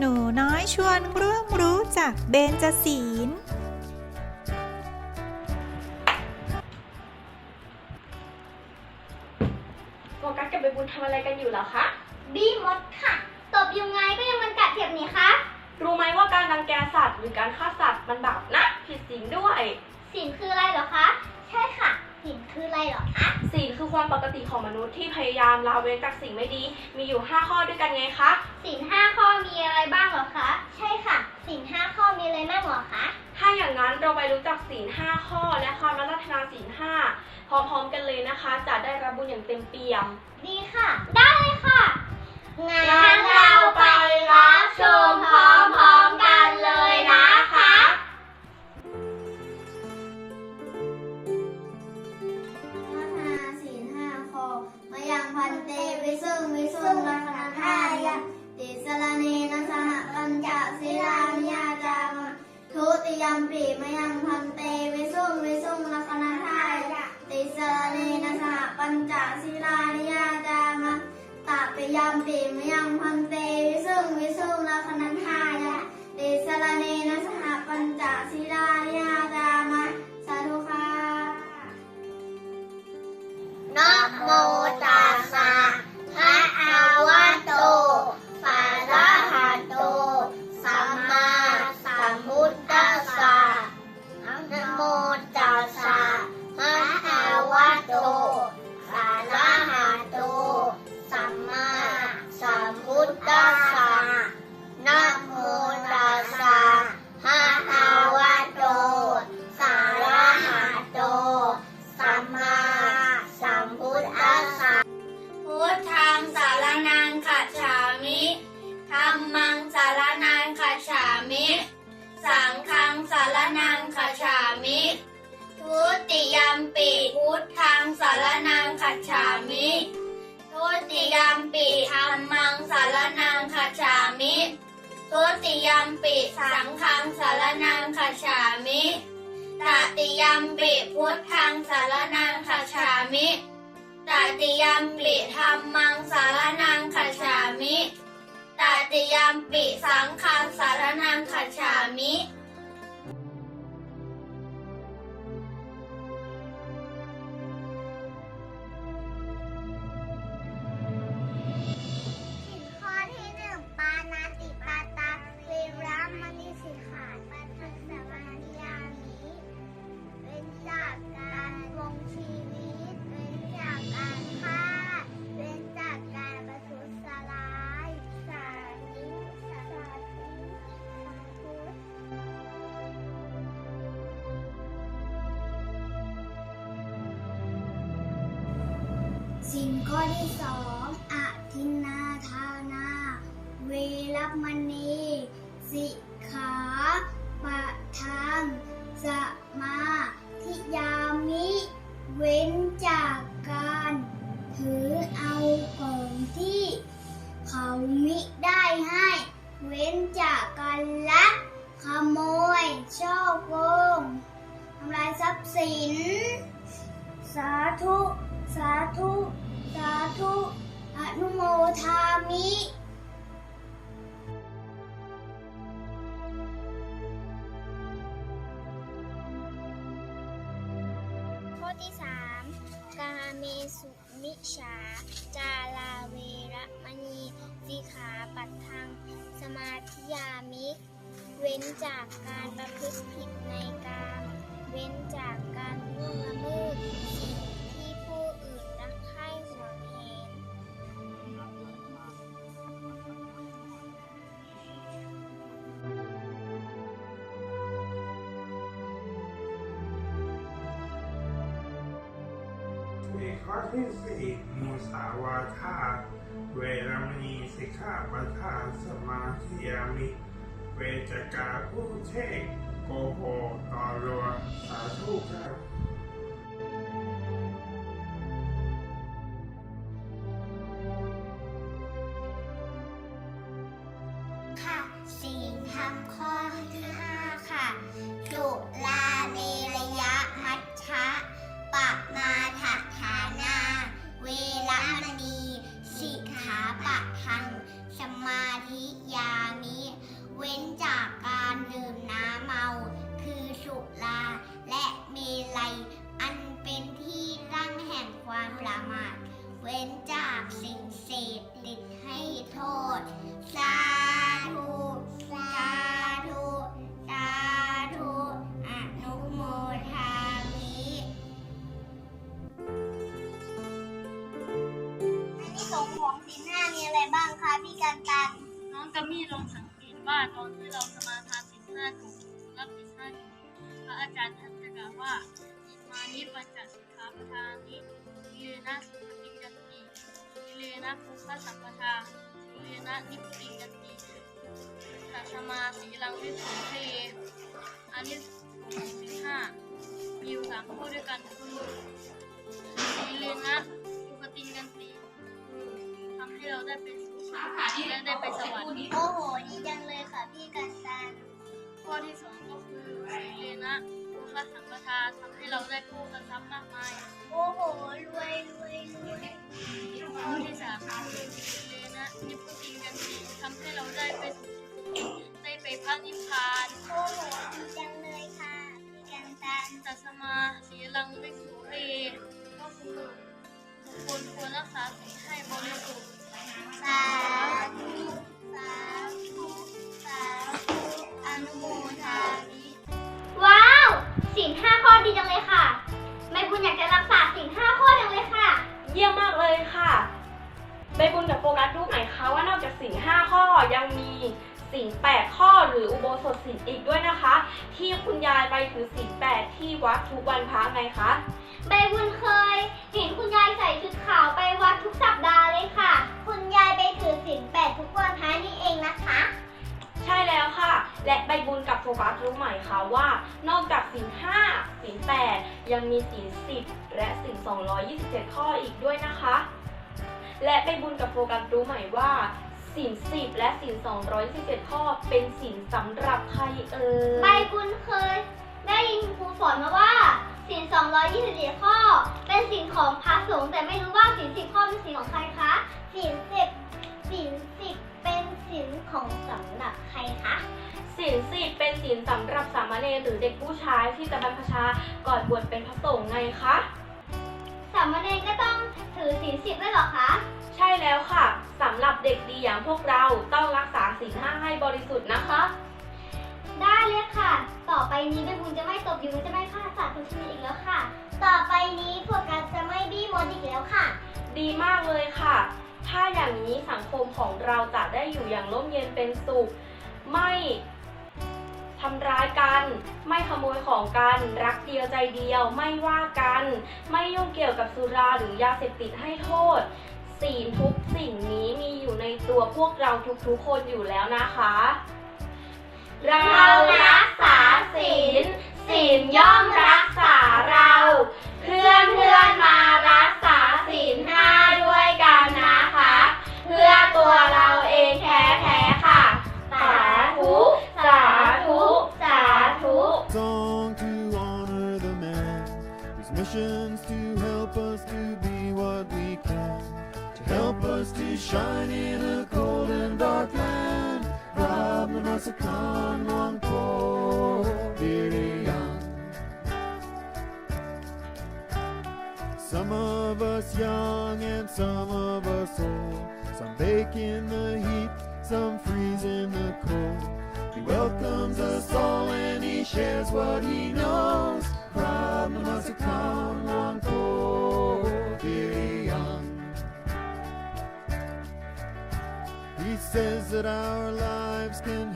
หนูน้อยชวนร่วมรู้จักเบญจศีล โฟกัสกับใบบุญทำอะไรกันอยู่เหรอคะ บีมดค่ะ ตบยังไงก็ยังมันกัดเจ็บนี่คะรู้ไหมว่าการรังแกสัตว์หรือการฆ่าสัตว์มันบาปนะ ผิดศีลด้วย สินคืออะไรเหรอคะ ใช่ค่ะ สินคืออะไรเหรอคะ ศีลคือความปกติของมนุษย์ที่พยายามละเว้นจากสิ่งไม่ดี มีอยู่ 5 ข้อด้วยกันไงคะ สินห้าข้อมีอะไรบ้างเหรอคะ ใช่ค่ะสินห้าข้อมีอะไรบ้างเหรอคะ ถ้าอย่างนั้นเราไปรู้จักศีล5ข้อและความรัตนาศีล5พร้อมๆกันเลยนะคะ จะได้รับบุญอย่างเต็มเปี่ยม ดีค่ะ ได้เลยค่ะงั้นเราไปรับชมพร้อมๆกันเลยนะคะพัฒนาศีลห้าคอมายังพันเตวิสุงวิสุงลักขณห้ายะ ติยมปีมายังพันเตวิสุงวิสุงลักขณห้ายติสรเนนะสหปัญจศีลานิยาจามะตติยมปีมายังพันเตวิสุงวิสุงลักขณห้ายะติสรเนนะสหปัญจศีลานิยาจามะสาธุค่ะนะโมตัสสะ ติยัมปิพุทธังสารนังคัจฉามิทุติยัมปิธรรมังสารนังคัจฉามิทุติยัมปิสังฆังสารนังคัจฉามิตติยัมปิพุทธังสารนังคัจฉามิตติยัมปิธรรมังสารนังคัจฉามิตติยัมปิสังฆังสารนังคัจฉามิ สิ่งข้อที่สองอทินนาทานา เวรมณี สิกขาปะทังสมาธิยามิ เว้นจากการ ถือเอาของที่ เขามิได้ให้ เว้นจากการลัก ขโมย ช่อโกงทำลายทรัพย์สิน สาธุ สาธุ สาธุ อนุโมทามิข้อที่สามกาเมสุมิชา จาลาเวระมณีสิขาปัตทัง สมาธิยามิ เว้นจากการประพฤติ เอกข้อที่สี่มุสาวาทาเวรมณีสิกขาปทาสมาธิยามิ เวจกาผู้เทกโกโหต่อรัวสาธุครับ ว่าตอนที่เราสมาทานสินห้าจบรับสินห้าจบพระอาจารย์ท่านจะกล่าวว่าอิมานิปัญจสิกขาปทานิวิเลนะสุปฏิยันติวิเลนะภูคสัมปทาวิเลนะนิพพิยันติสัสมาสีลังวิสุทธิอันนี้สินห้ามีอยู่สามข้อด้วยกันคือวิเลนะสุปฏิยันติทำให้เราได้เป็น และได้ไปสวรรค์โอ้โห ดีจังเลยค่ะพี่กันตันข้อที่สองก็คือสีเลนะภูคสัมปทาทำให้เราได้คู่กันทรัพย์มากมาย โอ้โห รวยรวยรวยข้อที่สามคือสีเลนะนิพพิกันติทำให้เราได้ไปสู่สุคติได้ไปพระนิพพาน โอ้โห ดีจังเลยค่ะ พี่กันตันตัสมาสีลังวิสุเร ค่ะใบบุญกับโฟกัสรู้ไหมคะว่านอกจากสินห้าข้อยังมีสินแปดข้อหรืออุโบสถสินอีกด้วยนะคะ ที่คุณยายไปถือสินแปดที่วัดทุกวันพระไงคะใบบุญเคย เห็นคุณยายใส่ชุดขาวไปวัดทุกสัปดาห์เลยค่ะ คุณยายไปถือศีลแปดทุกวันพระนี่เองนะคะ ใช่แล้วค่ะ และใบบุญกับโฟกัสรู้ไหมคะว่า นอกจากสินห้าสินแปดยังมีสินสิบและสิน227ข้ออีกด้วยนะคะ และใบบุญกับโฟกัสรู้ไหมว่าสินสิบและสิน227ข้อเป็นสินสำหรับใครเอ่ยใบบุญเคยได้ยินครูสอนมาว่าสิน227ข้อ เป็นสินของพระสงฆ์แต่ไม่รู้ว่าสิน10ข้อเป็นสินของใครคะศีลสิบศีลสิบเป็นศีลของสำหรับใครคะสินสิบเป็นสินสำหรับสามเณรหรือเด็กผู้ชายที่จะบรรพชาก่อนบวชเป็นพระสงฆ์ไงคะ สามเณรก็ต้องถือสิน10ด้วยเหรอคะ ใช่แล้วค่ะสำหรับเด็กดีอย่างพวกเราต้องรักษาสินห้าให้บริสุทธิ์นะคะ ได้เลยค่ะ ต่อไปนี้ใบบุญจะไม่ตบยุงจะไม่ฆ่าสัตว์ทุกชนิดอีกแล้วค่ะ ต่อไปนี้พวกกันจะไม่บี้มดอีกแล้วค่ะ ดีมากเลยค่ะ ถ้าอย่างนี้สังคมของเราจะได้อยู่อย่างร่มเย็นเป็นสุข ไม่ ทำร้ายกัน ไม่ขโมยของกัน รักเดียวใจเดียว ไม่ว่ากัน ไม่ยุ่งเกี่ยวกับสุราหรือยาเสพติดให้โทษศีลทุกสิ่งนี้มีอยู่ในตัวพวกเราทุกๆคนอยู่แล้วนะคะ เรารักษาศีลศีลย่อมรักษาเรา เพื่อนเพื่อนมา Some of us young and some of us old, some bake in the heat, some freeze in the cold. He welcomes us all and he shares what he knows. Brahmanasakhan Wangpo Viriyam. He says that our lives can